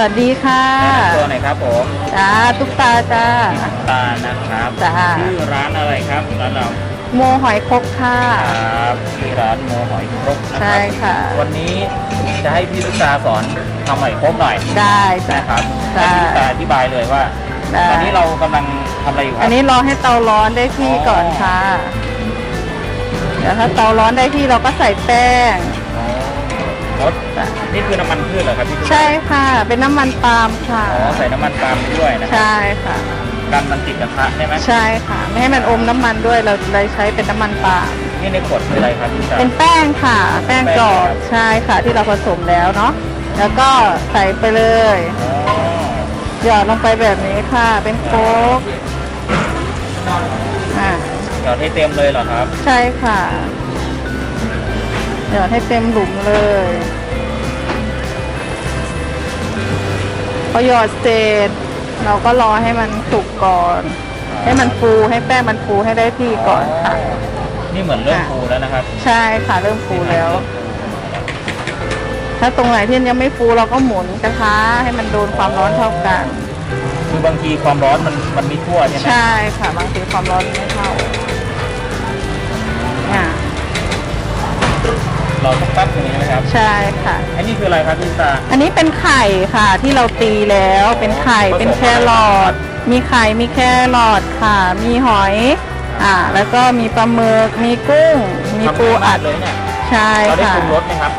วัสดีค่ะแนะนำตัวหน่อยครับผมจ้าตุ๊กตาจ้าน้ำตาลนะครับจ้าชื่อร้านอะไรครับร้านเราโมหอยคกค่ะครับที่ร้านโมหอยครกนะคใช่รับค่ะ วันนี้จะให้พี่ลูกตาสอนทำหอยครกหน่อยได้จ้ะนะครับได้ให้พี่ลูกตาอธิบายเลยว่าได้ตอนนี้เรากำลังทำอะไรอยู่ครัอันนี้รอให้เตาร้อนได้ที่ก่อนค่ะเดี๋ยวถ้าเตาร้อนได้ที่เราก็ใส่แป้ง อ๋อรสนี่คือน้ำมันพืชเหรอครับพี่ลูกตาใช่ค่ะ เป็นน้ำมันปาล์มค่ะ อ๋อใส่น้ำมันปาล์มด้วยนะครับใช่ค่ะ กันมันติดกระทะใช่ไหมใช่ค่ะ ไม่ให้มันอมน้ำมันด้วยเราเลยใช้เป็นน้ำมันปาล์มนี่ในขวดคืออะไรครับพี่ลูกตาเป็นแป้งค่ะ แป้งกรอบใช่ค่ะ ที่เราผสมแล้วเนาะแล้วก็ใส่ไปเลยอ๋อหยอดลงไปแบบนี้ค่ะ เป็นโค้กอ่าหยอดให้เต็มเลยเหรอครับ ใช่ค่ะ หยอดให้เต็มหลุมเลยพอหยอดเสร็จเราก็รอให้มันสุกก่อน ให้มันฟูให้แป้งมันฟูให้ได้ที่ก่อนค่ะ นี่เหมือนเริ่มค่ะฟูแล้วนะครับ ใช่ค่ะเริ่มฟูแล้ว ถ้าตรงไหนที่ยังไม่ฟูเราก็หมุนกระทะให้มันโดนความร้อนเท่ากัน คือบางทีความร้อนมันมันไม่ทั่วใช่ไหมใช่ค่ะบางทีความร้อนไม่เท่า ราต้องแป๊บนึงนะครับ ใช่ค่ะ อันนี้คืออะไรครับพี่ตา อันนี้เป็นไข่ค่ะที่เราตีแล้วเป็นไข่ผสมเป็นแครอทมีไข่มีแครอทค่ะ มีหอยอ่าแล้วก็มีปลาหมึกมีกุ้ง มีทำปูง่ายอัมากดเลยเนี่ยใช่เราได้ค่ะ ปรุงรสไหมครับ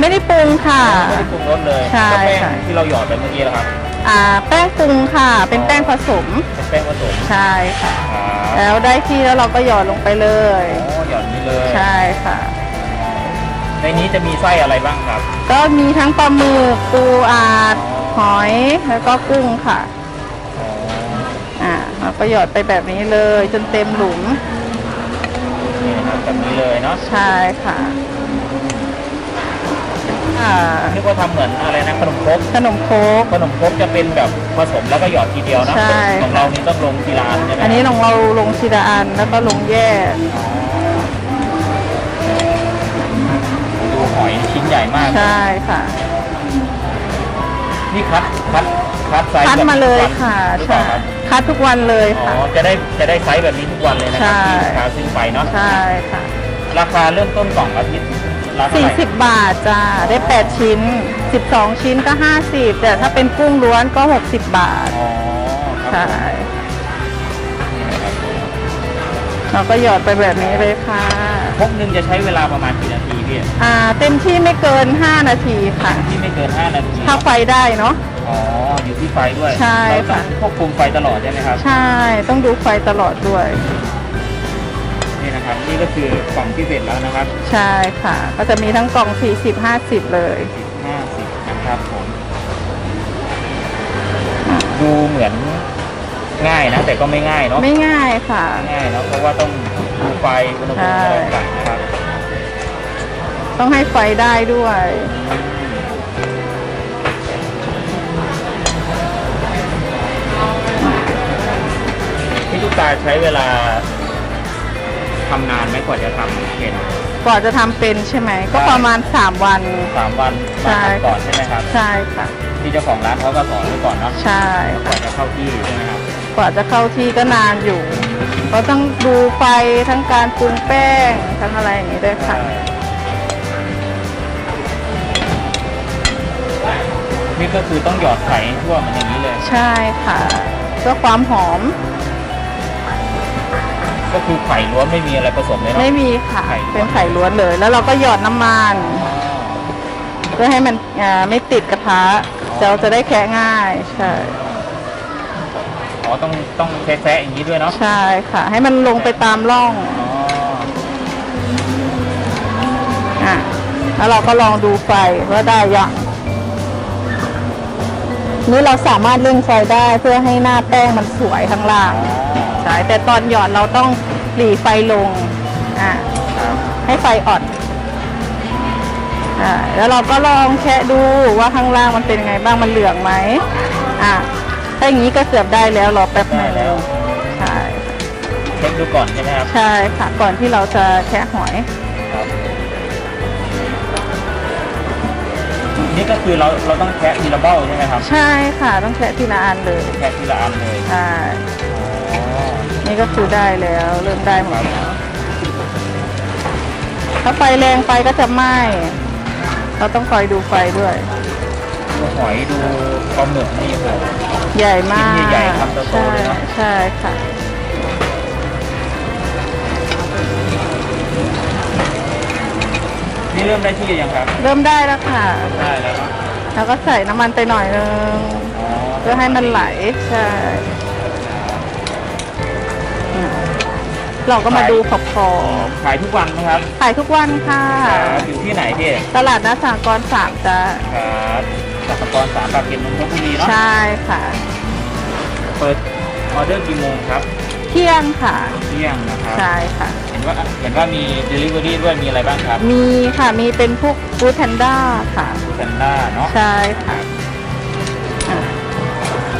ไม่ได้ปรุงค่ะ ไม่ได้ปรุงรสเลยใช่ก็แป้งค่ะ ที่เราหยอดไปเมื่อกี้แล้วครับอ่าแป้งปรุงค่ะ เป็นแป้งผสมเป็นแป้งผสมใช่ค่ะ ครับแล้วได้ที่แล้วเราก็หยอดลงไปเลยโอ้หยอดนี้เลย ใช่ค่ะ ในนี้จะมีไส้อะไรบ้างครับ ก็มีทั้งปลาหมึกปูอัดหอยแล้วก็กุ้งค่ะอ๋ออ่าเราก็หยอดไปแบบนี้เลย จนเต็มหลุมนี่นะครับแบบนี้เลยเนาะใช่ค่ะอ่านึกว่าทำเหมือนอะไรนะขนมครกขนมโค้กขนมครกจะเป็นแบบผสมแล้วก็หยอดทีเดียวเนอะใช่ ของเรานี่ต้องลงทีละอันใช่ไหมอันนี้ของเราลงทีละอันแล้วก็ลงแยกดู หอยชิ้นใหญ่มาก ใช่ค่ะ นี่คัดคัดคัดไซส์คัดมาเลยแบบนี้ค่ะทุกวันหรือเปใช่ล่าครับคัดทุกวันเลยอ๋ค่ะอจะได้จะได้ไซส์แบบนี้ทุกวันเลยนะครัใช่ที่ลูกค้าซื้อไปเนาะใช่ค่ะ ราคาเริ่มต้นกล่องละทิตย์ราคา40บาทจ้าได้8ชิ้น12ชิ้นก็50แต่ถ้าเป็นกุ้งล้วนก็60บาทอ๋อครับใช่นี่นะครับ เราก็หยอดไปแบบนี้เลยค่ะพกหนึ่งจะใช้เวลาประมาณกี่นาทีพี่อ่าเต็มที่ไม่เกิน 5 นาทีค่ะ ที่ไม่เกิน 5 นาทีถ้าไฟได้เนาะอ๋ออยู่ที่ไฟด้วยใช่เราต้อค่ะงควบคุมไฟตลอดใช่ไหมครับ ใช่ต้องดูไฟตลอดด้วยนี่นะครับนี่ก็คือกล่องที่เสร็จแล้วนะครับ ใช่ค่ะ ก็จะมีทั้งกล่อง 40 50 เลย 50 นะครับผมดูเหมือน ง่ายนะ แต่ก็ไม่ง่ายเนาะไม่ง่ายค่ะ ง่ายเนาะเพราะว่าต้องดูไฟอุณหภูมิอะไรต่างๆนะครับต้องให้ไฟได้ด้วย พี่ลูกตาใช้เวลาทำนานไหมกว่าจะทำเป็นกว่าจะทำเป็นใช่ไหม ก็ใช่ประมาณ 3 วัน สามวันใช่ มาทำก่อนใช่ไหมครับ ใช่ค่ะ ที่เจ้าของร้านเขาก็สอนไว้ก่อนเนาะใช่กว่าจะเข้าที่ใช่ไหมครับ กว่าจะเข้าที่ก็นานอยู่เราต้องดูไฟทั้งการปรุงแป้งทั้งอะไรอย่างนี้ด้วยค่ะ นี่ก็คือต้องหยอดไข่ให้ทั่วมันอย่างนี้เลย ใช่ค่ะเพื่อความหอมก็คือไข่ล้วนไม่มีอะไรผสมเลยเนาะ ไม่มีค่ะ ไข่ล้วน เป็นไข่ล้วนเลย แล้วเราก็หยอดน้ำมัน อ๋อเพื่อให้มันอ่าไม่ติดกระทะเราจะได้แคะง่าย ใช่ อ๋อต้องต้องแซะๆอย่างนี้ด้วยเนาะ ใช่ค่ะ ให้มันลงไปตามร่องอ๋อ อะแล้วเราก็ลองดูไฟว่าได้ยังนี่เราสามารถเร่งไฟได้เพื่อให้หน้าแป้งมันสวยข้างล่างใช่แต่ตอนหยอดเราต้องหลีไฟลงอะครับให้ไฟอ่อนอ่าแล้วเราก็ลองแคะดูว่าข้างล่างมันเป็นยังไงบ้างมันเหลืองไหมอะ ถ้าอย่างนี้ก็เกือบได้แล้วรอแป๊บหได้นึงแล้ว ใช่เช็คดูก่อนใช่ไหมครับ ใช่ค่ะก่อนที่เราจะแคะหอย ครับอนี่ก็คือเราเราต้องแคะทีละเบ้าใช่ไหมครับ ใช่ค่ะต้องแคะทีละอันเลยแคะทีละอันเลยใช่อ๋อนี่ก็คือได้แล้ว เริ่มได้หมดแล้วถ้าไฟแรงไปก็จะไหม้เราต้องคอยดูไฟด้วย ดูหอยดูปลาหมึกนี่โห ใหญ่มากชิ้นใหญ่ๆคำโตๆใช่เลยเนอะใช่ค่ะ นี่เริ่มได้ที่ยังครับเริ่มได้แล้วค่ะ ได้แล้วเนอะแล้วก็ใส่น้ำมันไปหน่อยนึงอ๋อเพื่อให้มันไหลใช่อ่าเราก็มาดูขอบขอบขายทุกวันไหมครับขายทุกวันค่ะ ครับอยู่ที่ไหนพี่ตลาดนัดสากรณ์สามจ้า ครับ สักกรสามปากเกร็ดนนทบุรีเนาะ ใช่ค่ะ เปิดออเดอร์กี่โมงครับเที่ยงค่ะ เที่ยงนะครับ ใช่ค่ะ เห็นว่าเห็นว่ามี Delivery ด้วยมีอะไรบ้างครับมีค่ะมีเป็นพวกฟู้ดแพนด้าค่ะ แพนด้าเนาะใช่ค่ะอ่า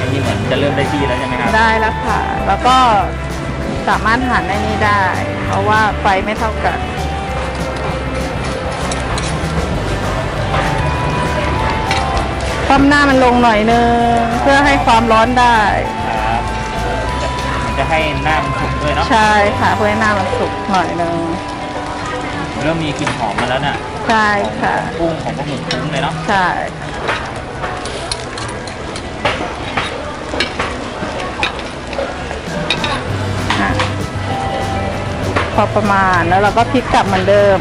อันนี้เหมือนจะเริ่มได้ที่แล้วใช่ไหมครับ ได้แล้วค่ะ แล้วก็สามารถหันในนี้ได้ เพราะว่าไฟไม่เท่ากัน ความหน้ามันลงหน่อยนึงเพื่อให้ความร้อนได้ ครับมันจะให้หน้ามันสุกด้วยเนาะใช่ค่ะเพื่อให้หน้ามันสุกหน่อยนึงเริ่มมีกลิ่นหอมมาแล้วน่ะใช่ของค่ะกุ้งของปลาหมึกคุ้งเลยเนาะใช่อะพอประมาณแล้วเราก็พลิกกลับเหมือนเดิม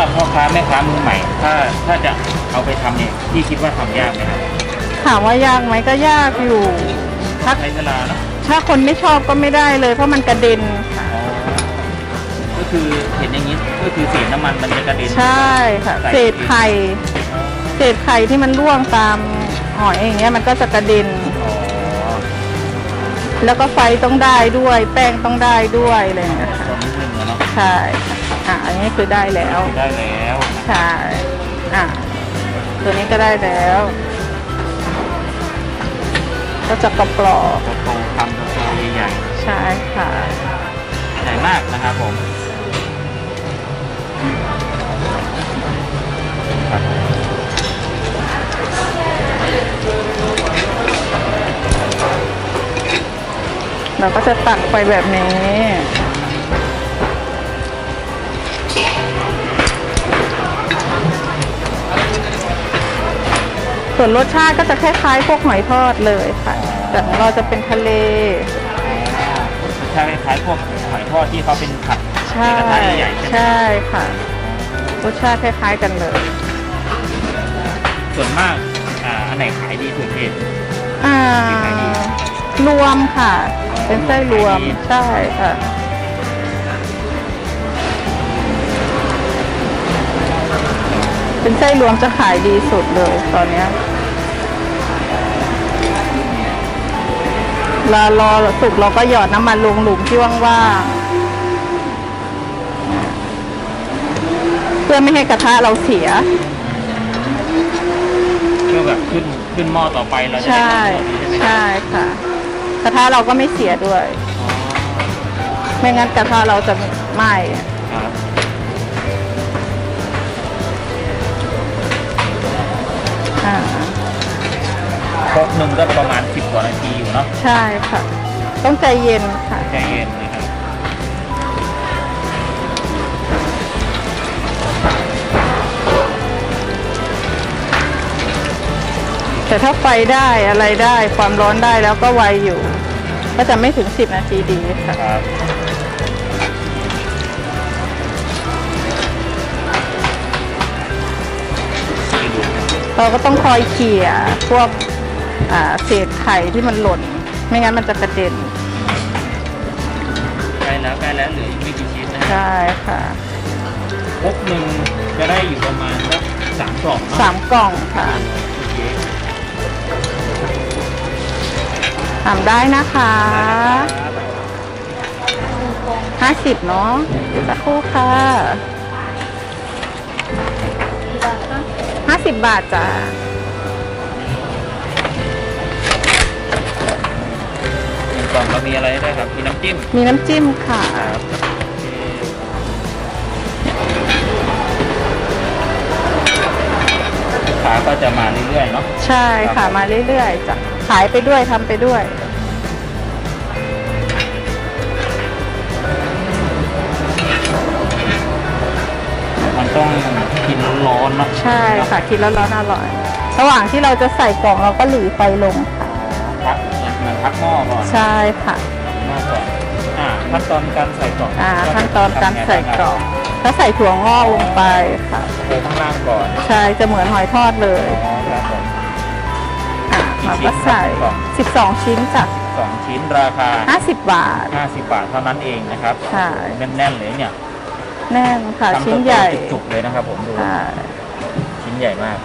หรับพ่อค้าแม่ค้ามือใหม่ ถ้าถ้าจะเอาไปทำเนี่ยพี่คิดว่าทำยากไหมครับถามว่ายากไหมก็ยากอยู่ ถ้าใช้เวลาเนาะถ้าคนไม่ชอบก็ไม่ได้เลย เพราะมันกระเด็นค่ะอ๋อก็คือเห็นอย่างนี้ก็คือเศษน้ำมันมันจะกระเด็น ใช่ค่ะเศษไข่ เศษไข่ที่มันร่วงตามหอยอย่างเงี้ยมันก็จะกระเด็น อ๋อแล้วก็ไฟต้องได้ด้วย แป้งต้องได้ด้วยอะไรอย่างเงี้ยค่ะตอนนิดนึงอะเนาะใช่ค่ะ อะอันนี้คือได้แล้ว ได้แล้วใช่อะตัวนี้ก็ได้แล้ว ก็จะกรอบกรอบโตๆคำโตๆใหญ่ๆใช่ค่ะๆใหญ่มากนะครับผมครับเราก็จะตักไปแบบนี้ ส่วนรสชาติก็จะคล้ายๆพวกหอยทอดเลยค่ะ แต่ของเราจะเป็นทะเล ใช่คล้ายๆพวกหอยทอดที่เขาเป็นผัดใช่ในกระทะใหญ่ๆใช่ไหมใช่ค่ะ รสชาติคล้ายๆกันเลย ส่วนมากอ่าอันไหนขายดีสุดพี่ อ่ารวมค่ะ เป็นไส้รวมใช่ค่ะ เป็นไส้รวมจะขายดีสุดเลยตอนเนี้ย เวลารอสุกเราก็หยอดน้ำมันลงหลุมที่ว่างๆเพื่อไม่ให้กระทะเราเสีย เพื่อแบบขึ้นขึ้นหม้อต่อไปเราจะได้ใช่ ทำแบบนี้ใช่ไหมครับใช่ค่ะ กระทะเราก็ไม่เสียด้วยอ๋อไม่งั้นกระทะเราจะไหม้ครับ อ่าครกหนึ่งก็ประมาณสิบก ว่านาทีอยู่เนาะใช่ค่ะ ต้องใจเย็นค่ะ ใจเย็นเลยครับแต่ถ้าไฟได้อะไรได้ความร้อนได้แล้วก็ไวอยู่ ก็จะไม่ถึง 10 นาทีดีค่ะ ครับให้ดูเราก็ต้องคอยเขี่ยพวกอ่า เศษไข่ที่มันหล่น ไม่งั้นมันจะกระเด็นใกล้แล้วใกล้แล้วเหลืออีกไม่กี่ชิ้นนะฮะใช่ค่ะครกหนึ่งจะได้อยู่ประมาณสักสามกล่องเนาะสามกล่องค่ะโอเคทำได้นะคะห้าสิบเนาะเดี๋ยวสักครู่ค่ะห้าสิบบาทจ้ะ กล่องเรามีอะไรด้วยครับ มีน้ำจิ้มมีน้ำจิ้มค่ะ ครับลูกค้าก็จะมาเรื่อยๆเนาะ ใช่ค่ะมาเรื่อยๆจ้ะขายไปด้วยทำไปด้วย มันต้องกินร้อนๆเนาะใช่ค่ะกินแล้วร้อนอร่อย ระหว่างที่เราจะใส่กล่องเราก็หลีไฟลงค่ะพักเหมือน พักหม้อก่อนใช่ค่ะหม้อก่อนอ่าขั้นตอนการใส่กล่องอ่าขั้นตอนการใส่กล่องถ้าใส่ถั่วงอกลงไปค่ะโรยข้างล่างก่อนใช่จะเหมือนหอยทอดเลยอ๋อครับผมอะเราก็ใส่ 12 ชิ้นจ้ะสองชิ้นราคา 50 บาท 50 บาทเท่านั้นเองนะครับใช่แน่นๆเลยเนี่ยแน่นค่ะทำชิ้นใหญ่จุกๆเลยนะครับผมดูใช่ชิ้นใหญ่มาก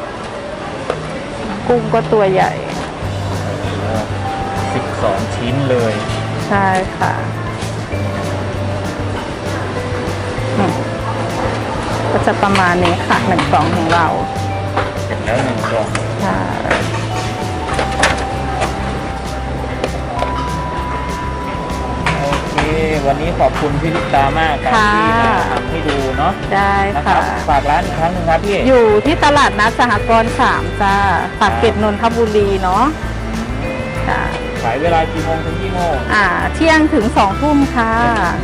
กุ้งก็ตัวใหญ่ สิบสองชิ้นเลยใช่ค่ะอืมก็จะประมาณนี้ค่ะหนึ่งกล่องของเราเสร็จแล้วหนึ่งกล่องใช่โอเค วันนี้ขอบคุณพี่ลิปตามากการที่มาทำให้ดูเนาะได้นะครัค่ะบฝากร้านอีกครั้งหนึ่งครับพี่ อยู่ที่ตลาดนัดสหกรณ์สามจ้าปากเกร็ดนนทบุรีเนาะจ้า ขายเวลากี่โมงถึงกี่โมงอ่า เที่ยงถึงสองทุ่มค่ะ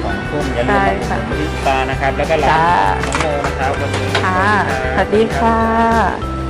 สองทุ่มอย่าลืมใช่มาอุดหค่ะนุนพี่ลิปตานะครับ แล้วก็ร้านจ้าน้องโมนะครับวันนี้ ค่ะรับสวัสดีค่ะ